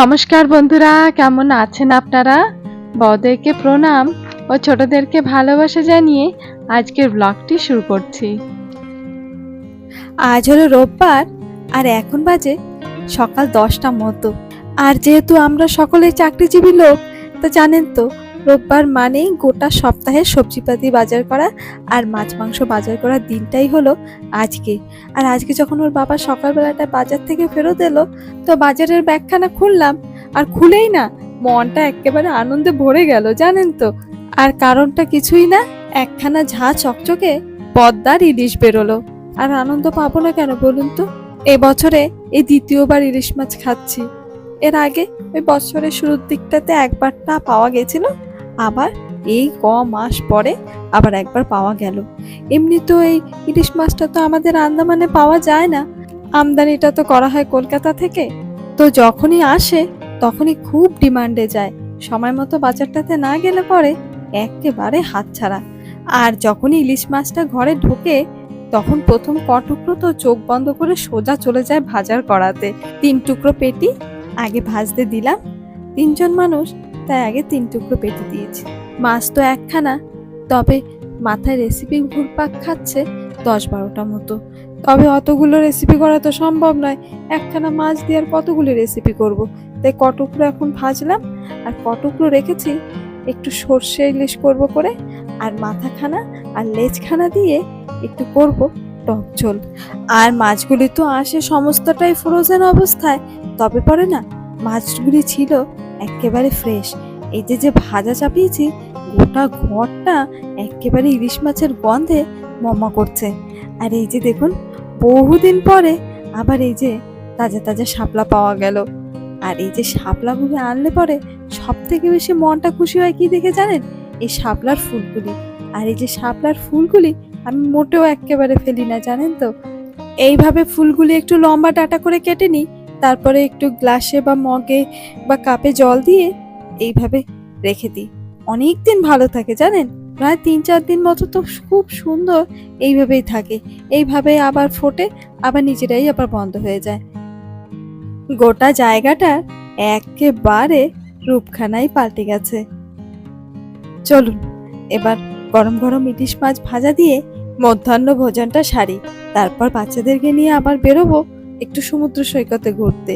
নমস্কার বন্ধুরা, কেমন আছেন আপনারা? বড়দেরকে প্রণাম ও ছোটদেরকে ভালোবাসা জানিয়ে আজকের ব্লগটি শুরু করছি। আজ হলো রোববার, আর এখন বাজে সকাল দশটা মতো। আর যেহেতু আমরা সকলে চাকরিজীবী লোক, তো জানেন তো রোববার মানেই গোটা সপ্তাহের সবজিপাতি বাজার করা আর মাছ মাংস বাজার করার দিনটাই হলো আজকে। আর আজকে যখন ওর বাবা সকালবেলাটা বাজার থেকে ফেরত এলো, তো বাজারের ব্যাগখানা খুললাম আর খুলেই না, মনটা একেবারে আনন্দে ভরে গেল, জানেন তো। আর কারণটা কিছুই না, একখানা ঝা চকচকে পদ্মার ইলিশ বেরোলো। আর আনন্দ পাবো না কেন বলুন তো? এবছরে এই দ্বিতীয়বার ইলিশ মাছ খাচ্ছি। এর আগে ওই বছরের শুরুর দিকটাতে একবারটা পাওয়া গেছিল আবার এই ক মাস পরে আবার একবার পাওয়া গেল। এমনি তো এই ইলিশ মাছটা তো আমাদের আন্দামানে পাওয়া যায় না। আমদানিটা তো করা হয় কলকাতা থেকে। তো যখনই আসে, তখনই খুব ডিমান্ডে যায়। সময় মতো বাজারটাতে না গেলে পরে একেবারে হাতছাড়া। আর যখনই ইলিশ মাছটা ঘরে ঢোকে, তখন প্রথম ক টুকরো তো চোখ বন্ধ করে সোজা চলে যায় ভাজার করাতে তিন টুকরো পেটি আগে ভাজতে দিলাম। তিনজন মানুষ তাই আগে তিন টুকরো পেটি দিয়েছি। মাছ তো একখানা, তবে মাথায় রেসিপি ঘুরপাক খাচ্ছে দশ বারোটা মতো। তবে অতগুলো রেসিপি করা তো সম্ভব নয়, একখানা মাছ দিয়ে আর কতগুলো রেসিপি করব? তাই কটুকরো এখন ভাজলাম, আর কটুকরো রেখেছি, একটু সর্ষে ইলিশ করব করে, আর মাথাখানা আর লেজখানা দিয়ে একটু করব টক ঝোল। আর মাছগুলি তো আসে সমস্তটাই ফ্রোজেন অবস্থায়, তবে পরে না, মাছগুলি ছিল একেবারে ফ্রেশ এই যে যে ভাজা চাপিয়েছি, গোটা ঘরটা একেবারে ইলিশ মাছের গন্ধে মমা করছে। আর এই যে দেখুন, বহুদিন পরে আবার এই যে তাজা তাজা শাপলা পাওয়া গেল। আর এই যে শাপলাগুলি আনলে পরে সব থেকে বেশি মনটা খুশি হয় কি দেখে জানেন? এই শাপলার ফুলগুলি। আর এই যে শাপলার ফুলগুলি আমি মোটেও একেবারে ফেলি না, জানেন তো? এইভাবে ফুলগুলি একটু লম্বা ডাটা করে কেটে নিই তারপরে একটু গ্লাসে বা মগে বা কাপে জল দিয়ে এইভাবে রেখে দিই। অনেক দিন ভালো থাকে, জানেন? প্রায় তিন চার দিন মতো তো খুব সুন্দর এইভাবেই থাকে। এইভাবে আবার ফোটে, আবার নিজেরাই আবার বন্ধ হয়ে যায়। গোটা জায়গাটা একেবারে রূপখানাই পাল্টে গেছে। চলুন, এবার গরম গরম ইলিশ মাছ ভাজা দিয়ে মধ্যাহ্ন ভোজনটা সারি। তারপর বাচ্চাদেরকে নিয়ে আবার বেরোবো। একটু সমুদ্র সৈকতে ঘুরতে।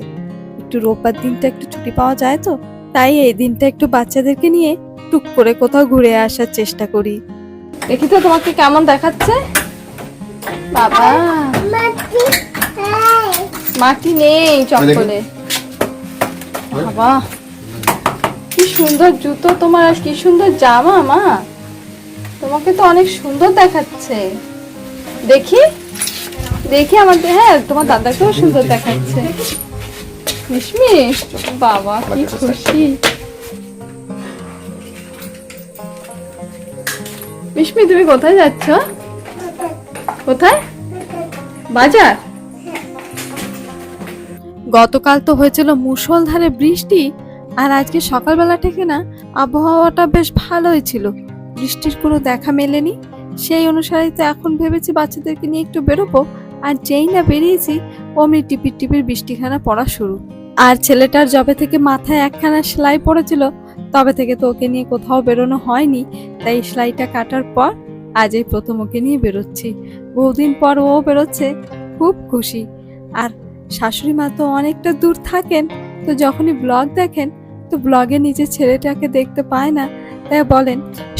একটু রোববার দিনটা একটু ছুটি পাওয়া যায় তো তাই এই দিনটা একটু বাচ্চাদেরকে নিয়ে টুক করে কোথাও ঘুরে আসার চেষ্টা করি। দেখি তো তোমাকে কেমন দেখাচ্ছে। বাবা। মাটি নেই চপ্পলে? বাবা। কি সুন্দর জুতো তোমার আর কি সুন্দর জামা মা। তোমাকে তো অনেক সুন্দর দেখাচ্ছে। দেখি। দেখি আমাদের হ্যাঁ তোমার দাদাকেও সুন্দর দেখাচ্ছে। মিশমিশ, বাবা, কি খুশি। মিশমি, তুমি কোথায় যাচ্ছ? কোথায়? বাজার? গতকাল তো হয়েছিল মুষলধারে বৃষ্টি, আর আজকে সকালবেলা থেকে না আবহাওয়াটা বেশ ভালোই ছিল। বৃষ্টির কোনো দেখা মেলেনি। সেই অনুসারে তো এখন ভেবেছি বাচ্চাদেরকে নিয়ে একটু বেরোবো। আর যেই না বেরিয়েছি, অমনি টিপির টিপির বৃষ্টিখানা পড়া শুরু। আর ছেলেটার জবে থেকে মাথায় একখানা সেলাই পড়েছিল, তবে থেকে তো ওকে নিয়ে কোথাও বেরোনো হয়নি, তাই সেলাইটা কাটার পর আজ এই প্রথম ওকে নিয়ে বেরোচ্ছি। বহুদিন পর ও বেরোচ্ছে, খুব খুশি। আর শাশুড়ি মা তো অনেকটা দূর থাকেন, তো যখনই ব্লগ দেখেন, তো ব্লগে নিজের ছেলেটাকে দেখতে পায় না, তাই বলেন,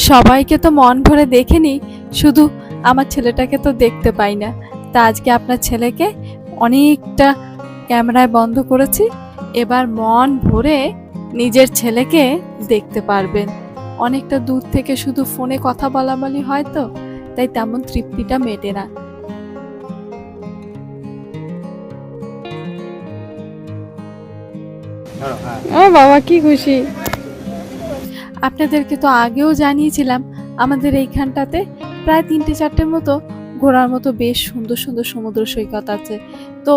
সবাইকে তো মন ভরে দেখেনি শুধু আমার ছেলেটাকে তো দেখতে পাই না। তা আজকে আপনার ছেলেকে অনেকটা ক্যামেরায় বন্ধ করেছি এবার মন ভরে নিজের ছেলেকে দেখতে পারবেন। অনেকটা দূর থেকে শুধু ফোনে কথা বলা বলি হয় তো তাই তেমন তৃপ্তিটা মেটে না। ও বাবা কি খুশি। আপনাদেরকে তো আগেও জানিয়েছিলাম আমাদের এইখানটাতে প্রায় তিনটে চারটের মতো ঘোরার মতো বেশ সুন্দর সুন্দর সমুদ্র সৈকত আছে। তো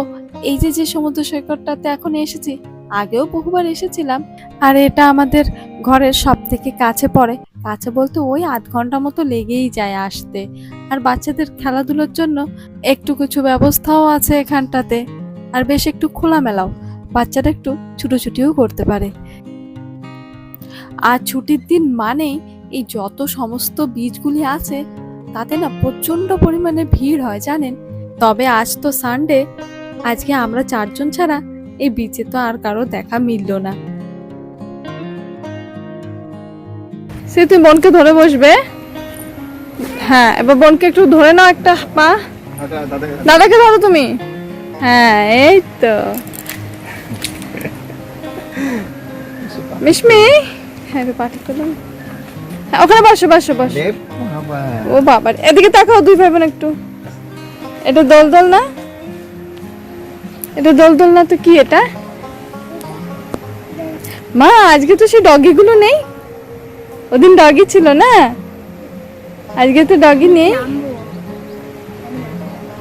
এই যে যে সমুদ্র সৈকতটাতে এখন এসেছি, আগেও বহুবার এসেছিলাম, আর এটা আমাদের ঘরের সব থেকে কাছে পড়ে। কাছে বলতে ওই আধ ঘণ্টা মতো লেগেই যায় আসতে। আর বাচ্চাদের খেলাধুলোর জন্য একটু কিছু ব্যবস্থাও আছে এখানটাতে, আর বেশ একটু খোলামেলাও। বাচ্চারা একটু ছুটোছুটিও করতে পারে। আর ছুটির দিন মানেই এই যত সমস্ত বীজগুলি আছে তাতে না প্রচণ্ড পরিমাণে ভিড় হয় জানেন? তবে আজ তো সানডে আজকে আমরা চারজন ছাড়া এই বিচে তো আর কারও দেখা মিলল না। সে তুমি বোনকে ধরে বসবে? হ্যাঁ এবার বোনকে একটু ধরে নাও একটা পা দাদাকে ধরো। তুমি? হ্যাঁ এই তো। মিশমি হ্যাঁ পাঠিয়ে করলাম হ্যাঁ ওখানে বসো বসো বসো। ও বাবা। এদিকে তাকাও দুই ভাই বোন একটু। এটা দোল দোল না? এটা দোল দোল না তো কি এটা? মা আজকে তো সেই ডগিগুলো নেই। ওদিন ডগি ছিল না? আজকে তো ডগি নেই।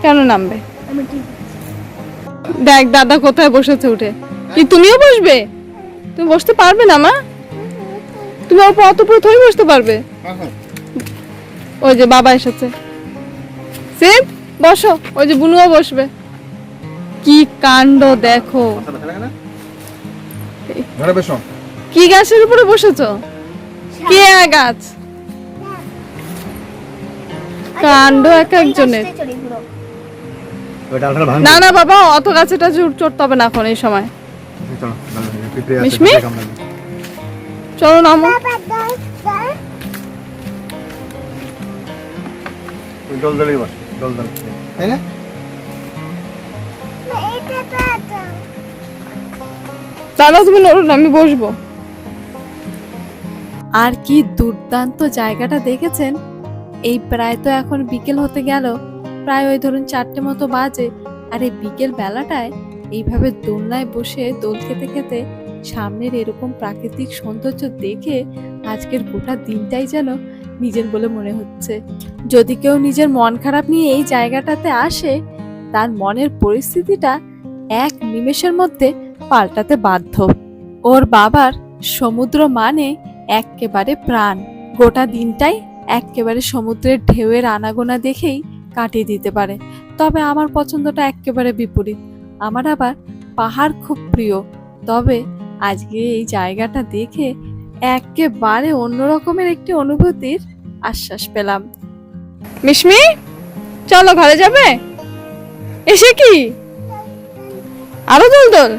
কেন নামবে? দেখ দাদা কোথায় বসেছে উঠে। কি তুমিও বসবে? তুমি বসতে পারবে না মা? তুমি অল্প অত প্রথমেই বসতে পারবে। ওই যে বাবা এসেছে। সিপ বসো ওই যে বুনুও বসবে। কি কাণ্ড দেখো। ঘরে বসো। কি গাছের উপরে বসেছো? কে গাছ? কাণ্ড এক একজনের। না না বাবা অত গাছেটা চড়তে হবে না এখন এই সময়। মিশমি? চলো নামো। ওই দোল দোলেই বস দোল দোল তাই না দাদা। তুমি নড়ুন আমি বসবো। আর কি দুর্দান্ত জায়গাটা দেখেছেন? এই প্রায় তো এখন বিকেল হতে গেল প্রায় ওই ধরুন চারটে মতো বাজে আর এই বিকেল বেলাটায় এইভাবে দোলনায় বসে দোল খেতে খেতে সামনের এরকম প্রাকৃতিক সৌন্দর্য দেখে আজকের গোটা দিনটাই যেন নিজের বলে মনে হচ্ছে। যদি কেউ নিজের মন খারাপ নিয়ে এই জায়গাটাতে আসে, তার মনের পরিস্থিতিটা এক নিমেষের মধ্যে পাল্টাতে বাধ্য। ওর বাবার সমুদ্র মানে এক্কেবারে প্রাণ। গোটা দিনটাই এক্কেবারে সমুদ্রের ঢেউয়ের আনাগোনা দেখেই কাটিয়ে দিতে পারে। তবে আমার পছন্দটা এক্কেবারে বিপরীত। আমার আবার পাহাড় খুব প্রিয়। তবে আজকে এই জায়গাটা দেখে একেবারে অন্যরকমের একটি অনুভূতির আশ্বাস পেলাম। মিশমি চলো ঘরে যাবে? এসে কি? আরও দোল দোল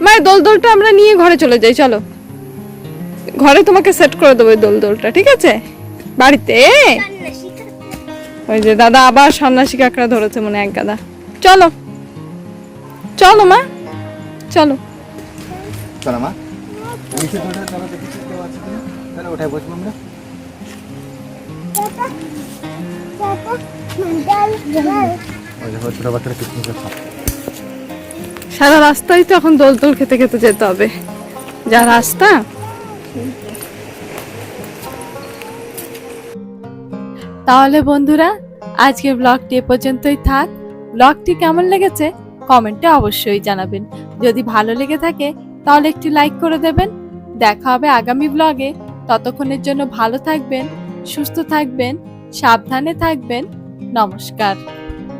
মায়ের দোল দোলটা আমরা নিয়ে ঘরে চলে যাই চলো। ঘরে তোমাকে সেট করে দেবো দোল দোলটা ঠিক আছে? বাড়িতে? ওই যে দাদা আবার সন্ন্যাসী কাঁকড়া ধরেছে মনে এক গাদা। চলো। চলো মা। চলো। চলো মা। সারা রাস্তায় তো এখন দোল দোল খেতে খেতে যেতে হবে। যা রাস্তা। তাহলে বন্ধুরা, আজকের ব্লগটি এ পর্যন্তই থাক। ব্লগটি কেমন লেগেছে? কমেন্টে অবশ্যই জানাবেন। যদি ভালো লেগে থাকে, তাহলে একটি লাইক করে দেবেন। দেখা হবে আগামী ব্লগে ততক্ষণের জন্য ভালো থাকবেন সুস্থ থাকবেন সাবধানে থাকবেন। নমস্কার।